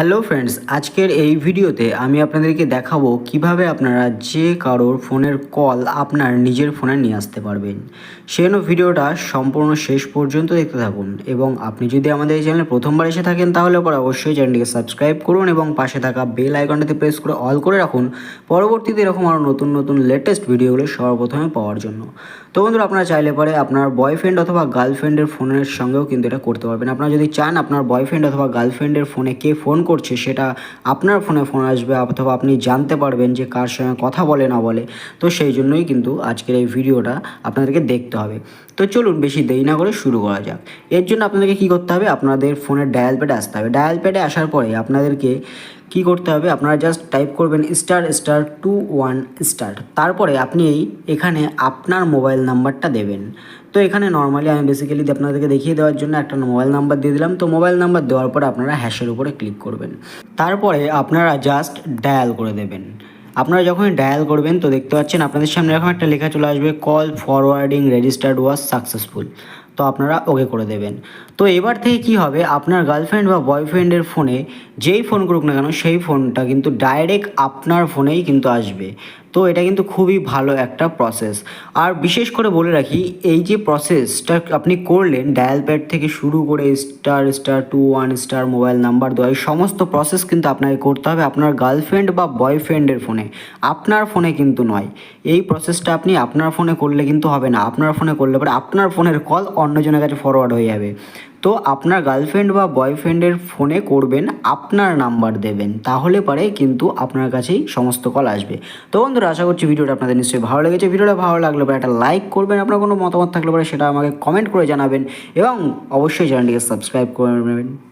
Hello friends, আজকের এই ভিডিওতে আমি আপনাদেরকে দেখাবো কীভাবে আপনারা যে কারোর ফোনের কল আপনার নিজের ফোনে নিয়ে আসতে পারবেন। সেজন্য ভিডিওটা সম্পূর্ণ শেষ পর্যন্ত দেখতে থাকুন এবং আপনি যদি আমাদের এই চ্যানেলে প্রথমবার এসে থাকেন, তাহলে পরে অবশ্যই চ্যানেলটিকে সাবস্ক্রাইব করুন এবং পাশে থাকা বেল আইকনটাতে প্রেস করে অল করে রাখুন। পরবর্তীতে এরকম আরও নতুন নতুন লেটেস্ট ভিডিওগুলো সর্বপ্রথমে পাওয়ার জন্য। তো বন্ধুরা, আপনারা চাইলে পরে আপনার বয়ফ্রেন্ড অথবা গার্লফ্রেন্ডের ফোনের সঙ্গেও কিন্তু এটা করতে পারবেন। আপনারা যদি চান আপনার বয়ফ্রেন্ড অথবা গার্লফ্রেন্ডের ফোনে কে ফোন করছে সেটা আপনার ফোনে ফোন আসবে অথবা আপনি জানতে পারবেন যে কার সঙ্গে কথা বলে না বলে। তো সেই জন্যই কিন্তু আজকের এই ভিডিওটা আপনাদেরকে দেখতে হবে। তো চলুন বেশি দেরি না করে শুরু করা যাক। এর জন্য আপনাদেরকে কী করতে হবে? আপনাদের ফোনের ডায়াল প্যাডে আসতে হবে। ডায়াল প্যাডে আসার পরে আপনাদেরকে কি করতে হবে, আপনারা জাস্ট টাইপ করবেন star star two one star তারপরে আপনি এই এখানে আপনার মোবাইল নাম্বারটা দেবেন। তো এখানে নর্মালি আমি বেসিক্যালি আপনাদেরকে দেখিয়ে দেওয়ার জন্য একটা মোবাইল নাম্বার দিয়ে দিলাম। তো মোবাইল নাম্বার দেওয়ার পরে আপনারা হ্যাশের উপরে ক্লিক করবেন। তারপরে আপনারা জাস্ট ডায়াল করে দেবেন। আপনারা যখন ডায়াল করবেন, তো দেখতে পাচ্ছেন আপনাদের সামনে এরকম একটা লেখা চলে আসবে call forwarding registered was successful তো আপনারা ওকে করে দেবেন। তো এবার থেকে কি হবে, আপনার গার্লফ্রেন্ড বা বয়ফ্রেন্ডের ফোনে যেই ফোন করুক না কেন, সেই ফোনটা কিন্তু ডাইরেক্ট আপনার ফোনেই কিন্তু আসবে। তো এটা কিন্তু খুবই ভালো একটা প্রসেস আর বিশেষ করে বলে রাখি, এই যে প্রসেসটা আপনি করলেন ডায়াল প্যাড থেকে শুরু করে star star two one star mobile number দেওয়া, এই সমস্ত প্রসেস কিন্তু আপনাকে করতে হবে আপনার গার্লফ্রেন্ড বা বয়ফ্রেন্ডের ফোনে আপনার ফোনে কিন্তু নয়। এই প্রসেসটা আপনি আপনার ফোনে করলে কিন্তু হবে না। আপনার ফোনে করলে পরে আপনার ফোনের কল অন্যজনের কাছে ফরওয়ার্ড হয়ে যাবে। তো আপনার গার্লফ্রেন্ড বা বয়ফ্রেন্ডের ফোনে করবেন, আপনার নাম্বার দেবেন। তাহলে পরে কিন্তু আপনার কাছেই সমস্ত কল আসবে। তো বন্ধুরা, আশা করছি ভিডিওটা আপনাদের নিশ্চয়ই ভালো লেগেছে। ভিডিওটা ভালো লাগলে পরে একটা লাইক করবেন। আপনার কোনো মতামত থাকলে পরে সেটা আমাকে কমেন্ট করে জানাবেন এবং অবশ্যই চ্যানেলটিকে সাবস্ক্রাইব করে নেবেন।